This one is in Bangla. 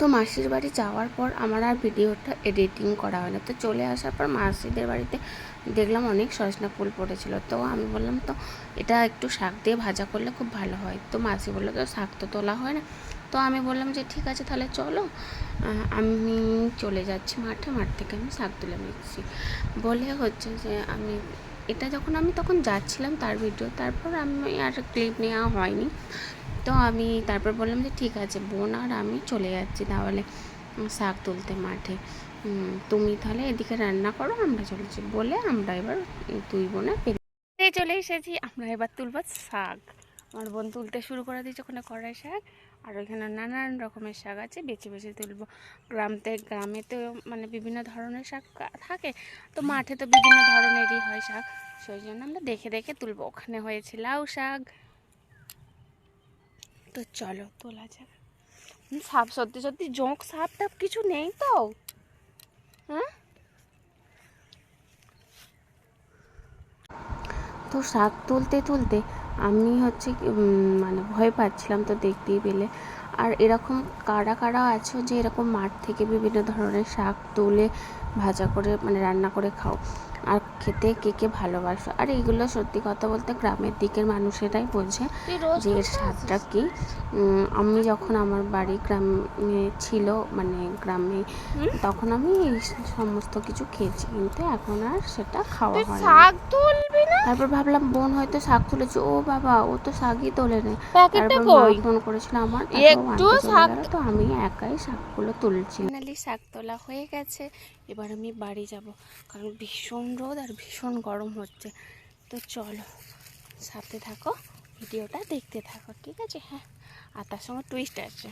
তো মাসির বাড়ি যাওয়ার পর আমার আর ভিডিওটা এডিটিং করা হয় না তো চলে আসার পর মাসিদের বাড়িতে দেখলাম অনেক সজনা ফুল পড়েছিল। তো আমি বললাম, তো এটা একটু শাক দিয়ে ভাজা করলে খুব ভালো হয়। তো মাসি বলল, তো শাক তো তোলা হয় না। তো আমি বললাম যে, ঠিক আছে, তাহলে চলো। আমি চলে যাচ্ছি মাঠে। মাঠ থেকে আমি শাক তুলে নিচ্ছি। বলে হচ্ছে যে, আমি এটা যখন আমি তখন যাচ্ছিলাম তার ভিডিও, তারপর আমি আর ক্লিপ নেওয়া হয়নি। তো আমি তারপর বললাম যে, ঠিক আছে বোন, আর আমি চলে যাচ্ছি তাহলে শাক তুলতে মাঠে। তুমি তাহলে এদিকে রান্না করো, আমরা চলেছি বলে আমরা এবার দুই বোনে বেরিয়ে চলে এসেছি, আমরা এবার তুলব শাক। আমার বোন তুলতে শুরু করে দিয়েছে ওখানে কড়াই শাক, আর ওইখানে নানান রকমের শাক আছে, বেছে বেছে তুলবো। গ্রামতে গ্রামে তো মানে বিভিন্ন ধরনের শাক থাকে, তো মাঠে তো বিভিন্ন ধরনেরই হয় শাক। সেই জন্য আমরা দেখে দেখে তুলবো। ওখানে হয়েছে লাউ শাক তো চলো, তোলা যাক। সাপ, সত্যি সত্যি, জোঁক, সাপ টাপ কিছু নেই তো? হ্যাঁ তো শাক তুলতে তুলতে আমি হচ্ছে মানে ভয় পাচ্ছিলাম তো দেখতেই পেলে। আর এরকম কারা কারা আছো যে এরকম মাঠ থেকে বিভিন্ন ধরনের শাক তুলে ভাজা করে মানে রান্না করে খাও? আর খেতে কে কে ভালোবাসো? আর এইগুলো সত্যি কথা বলতে গ্রামের দিকের মানুষেরাই বোঝে যে এর স্বাদটা কী। আমি যখন আমার বাড়ি গ্রামে ছিল মানে গ্রামে তখন আমি এই সমস্ত কিছু খেয়েছি। কিন্তু এখন আর সেটা খাওয়া হয় না? তারপর ভাবলাম বোন হয়তো শাক তুলেছে। ও বাবা ও তো শাকই তোলে নেই প্যাকেটটা কই? ফোন করেছিল আমার একটু শাক- তো আমি একাই শাকগুলো তুলছি। ফাইনালি শাক তোলা হয়ে গেছে এবার আমি বাড়ি যাব। কারণ ভীষণ রোদ আর ভীষণ গরম হচ্ছে। তো চলো সাথে থাকো ভিডিওটা দেখতে থাকো ঠিক আছে? হ্যাঁ আর তার সঙ্গে টুইস্ট আছে।